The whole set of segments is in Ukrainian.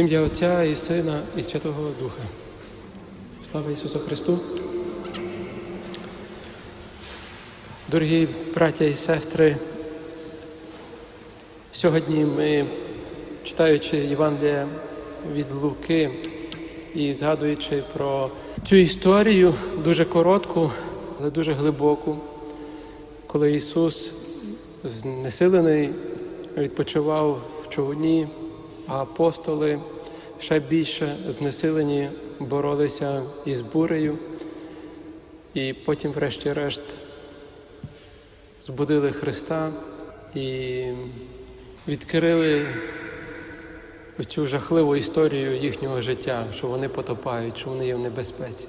Ім'я Отця і Сина, і Святого Духа. Слава Ісусу Христу. Дорогі браття і сестри, сьогодні ми, читаючи Євангелія від Луки і згадуючи про цю історію, дуже коротку, але дуже глибоку, коли Ісус знесилений відпочивав в човні, а апостоли ще більше знесилені боролися із бурею, і потім, врешті-решт, збудили Христа і відкрили цю жахливу історію їхнього життя, що вони потопають, що вони є в небезпеці.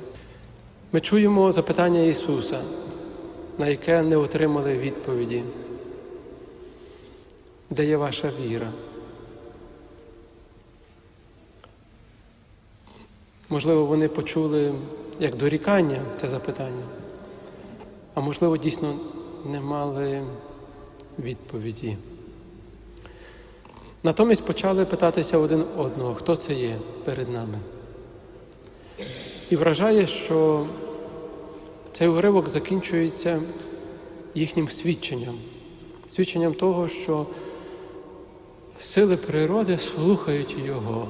Ми чуємо запитання Ісуса, на яке не отримали відповіді. Де є ваша віра? Можливо, вони почули як дорікання це запитання, а можливо, дійсно не мали відповіді. Натомість почали питатися один одного, хто це є перед нами. І вражає, що цей уривок закінчується їхнім свідченням, свідченням того, що сили природи слухають Його.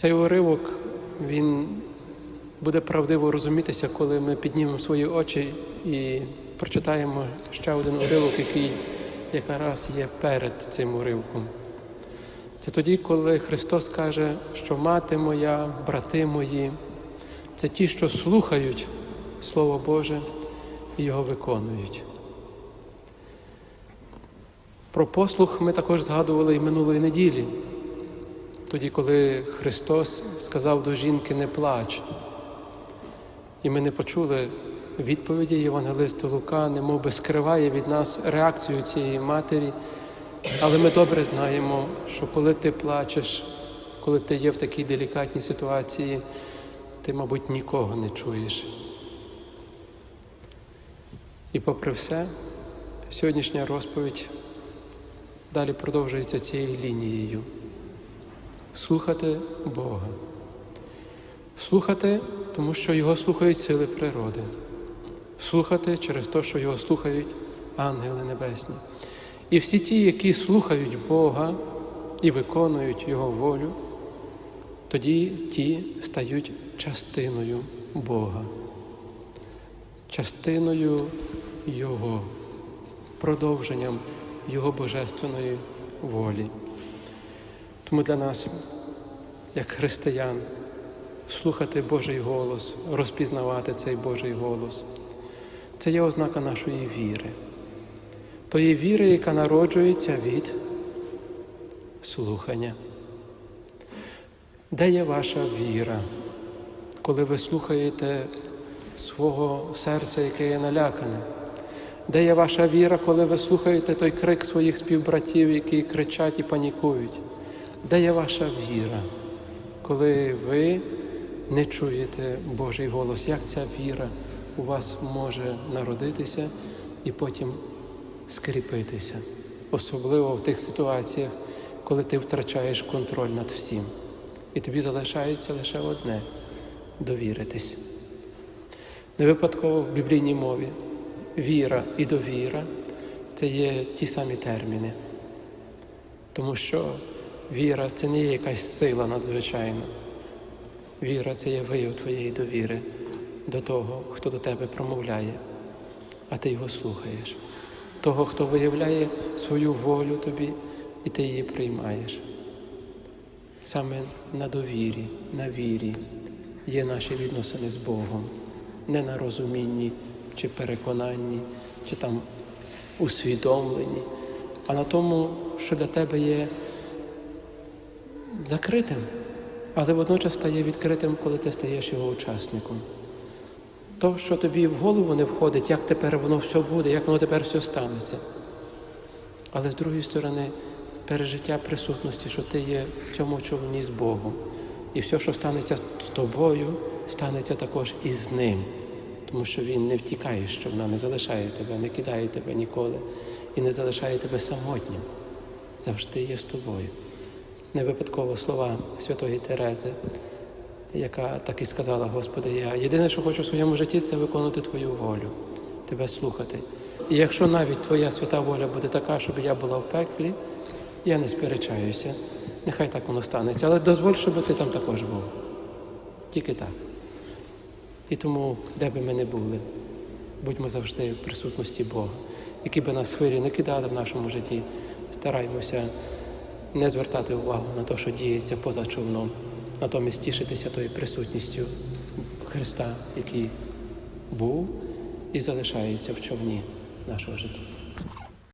Цей уривок він буде правдиво розумітися, коли ми піднімемо свої очі і прочитаємо ще один уривок, який якраз є перед цим уривком. Це тоді, коли Христос каже, що мати моя, брати мої, це ті, що слухають Слово Боже і його виконують. Про послух ми також згадували і минулої неділі, тоді, коли Христос сказав до жінки не плач. І ми не почули відповіді Євангелиста Лука, немов би скриває від нас реакцію цієї матері. Але ми добре знаємо, що коли ти плачеш, коли ти є в такій делікатній ситуації, ти, мабуть, нікого не чуєш. І попри все, сьогоднішня розповідь далі продовжується цією лінією. Слухати Бога. Слухати, тому що Його слухають сили природи. Слухати через те, що Його слухають ангели небесні. І всі ті, які слухають Бога і виконують Його волю, тоді ті стають частиною Бога, частиною Його, продовженням Його божественної волі. Тому для нас, як християн, слухати Божий голос, розпізнавати цей Божий голос, це є ознака нашої віри, тої віри, яка народжується від слухання. Де є ваша віра, коли ви слухаєте свого серця, яке є налякане? Де є ваша віра, коли ви слухаєте той крик своїх співбратів, які кричать і панікують? Де є ваша віра, коли ви не чуєте Божий голос? Як ця віра у вас може народитися і потім скріпитися? Особливо в тих ситуаціях, коли ти втрачаєш контроль над всім. І тобі залишається лише одне довіритись. Не випадково в біблійній мові віра і довіра це є ті самі терміни. Тому що віра це не є якась сила надзвичайна. Віра це є вияв твоєї довіри до того, хто до тебе промовляє, а ти його слухаєш. Того, хто виявляє свою волю тобі, і ти її приймаєш. Саме на довірі, на вірі є наші відносини з Богом, не на розумінні чи переконанні, чи там усвідомленні, а на тому, що для тебе є закритим, але водночас стає відкритим, коли ти стаєш його учасником. То, що тобі в голову не входить, як тепер воно все буде, як воно тепер все станеться. Але з другої сторони, пережиття присутності, що ти є в цьому човні з Богом. І все, що станеться з тобою, станеться також і з ним. Тому що він не втікає з човна, не залишає тебе, не кидає тебе ніколи і не залишає тебе самотнім. завжди є з тобою. Не випадково слова святої Терези, яка так і сказала, Господи, я єдине, що хочу в своєму житті, це виконувати Твою волю, Тебе слухати. І якщо навіть Твоя свята воля буде така, щоб я була в пеклі, я не сперечаюся. Нехай так воно станеться. Але дозволь, щоб ти там також був. Тільки так. І тому, де би ми не були, будьмо завжди в присутності Бога. Які би нас хвилі не кидали в нашому житті, стараймося не звертати увагу на те, що діється поза човном, натомість тішитися тою присутністю Христа, який був і залишається в човні нашого життя.